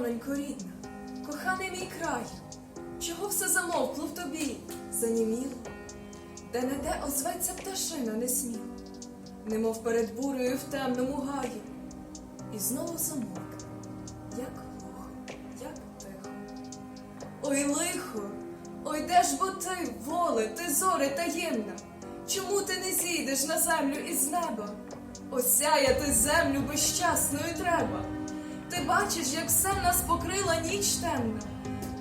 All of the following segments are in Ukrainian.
Сторононько рідна, коханий мій край, чого все замовкло в тобі, заніміло, де не де озветься пташина несміло, немов перед бурею в темному гаю, і знову замовк, як глухо, як тихо. Ой, лихо, ой, де ж бо ти, воле, ти зоре таємна, чому ти не зійдеш на землю із неба? Осяяти землю безщасною треба. Ти бачиш, як все нас покрила ніч темна.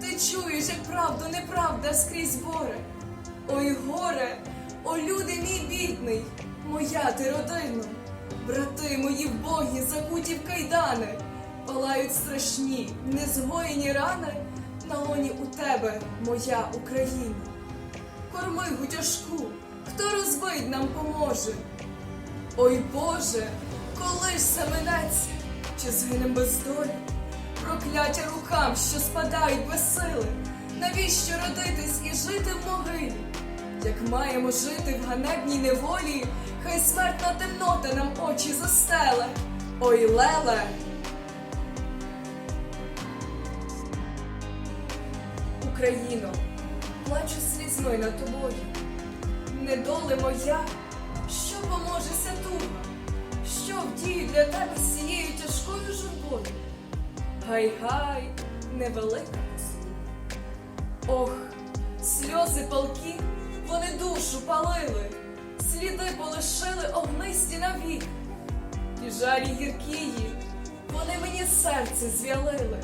Ти чуєш, як правду неправда скрізь боре. Ой, горе, о люди мій бідний, моя ти родина, брати мої вбогі, закуті в кайдани, палають страшні, незгоєні рани, на лоні у тебе, моя Україна. Корми гутяжку, хто розбить нам поможе. Ой Боже, коли ж це чи згинем без долі? Прокляття рукам, що спадають без сили. Навіщо родитись і жити в могилі? Як маємо жити в ганебній неволі, хай смертна темнота нам очі застеле. Ой, леле! Україно, плачу слізною над тобою. Недоле моя, що поможеся туга, що вдію для тебе з цією тяжкою журбою? Гай-гай, невелика послуга. Ох, сльози палки, вони душу палили, сліди полишили огнисті навік. І жалі гіркії, вони мені серце зв'ялили,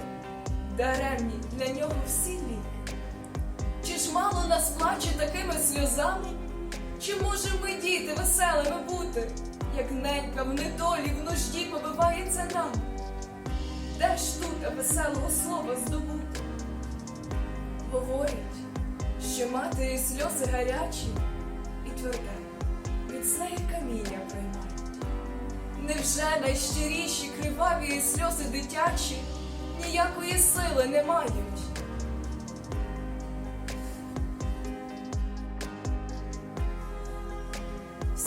даремні для нього всі ліки. Чи ж мало нас плаче такими сльозами? Чи можемо ми діти веселими бути, як ненька в недолі в нужді побивається нам? Де ж тут веселого слова здобути? Говорять, що матері сльози гарячі і тверде, міцне як каміння приймають. Невже найщиріші криваві сльози дитячі ніякої сили не мають?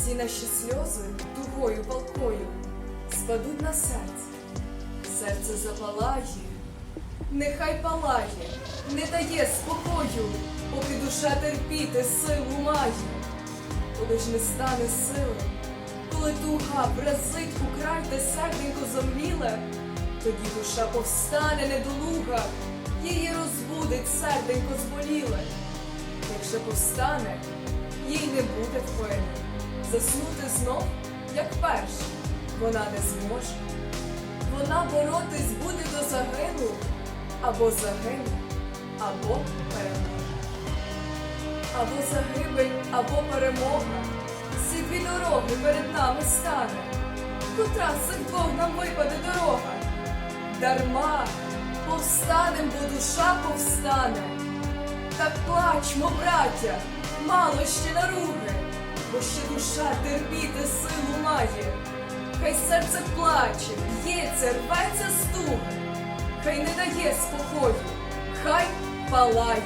Всі наші сльози тугою палкою спадуть на серце, серце запалає, нехай палає, не дає спокою, поки душа терпіти силу має. Коли ж не стане сили, коли туга бразить у край те серденько зомліле, тоді душа повстане недолуга, її розбудить серденько зболіле. Якщо повстане, їй не буде впевнений. Заснути знов, як перше, вона не зможе. Вона боротись буде до загину, або загине, або переможе. Або загибель, або перемога. Ці дві дороги перед нами стане. Котра з цих двох нам випаде дорога? Дарма повстанем, бо душа повстане. Так плачмо, браття, мало ще наруги, бо ще душа терпіти силу має. Хай серце плаче, б'ється, рветься стуги, хай не дає спокою, хай палає.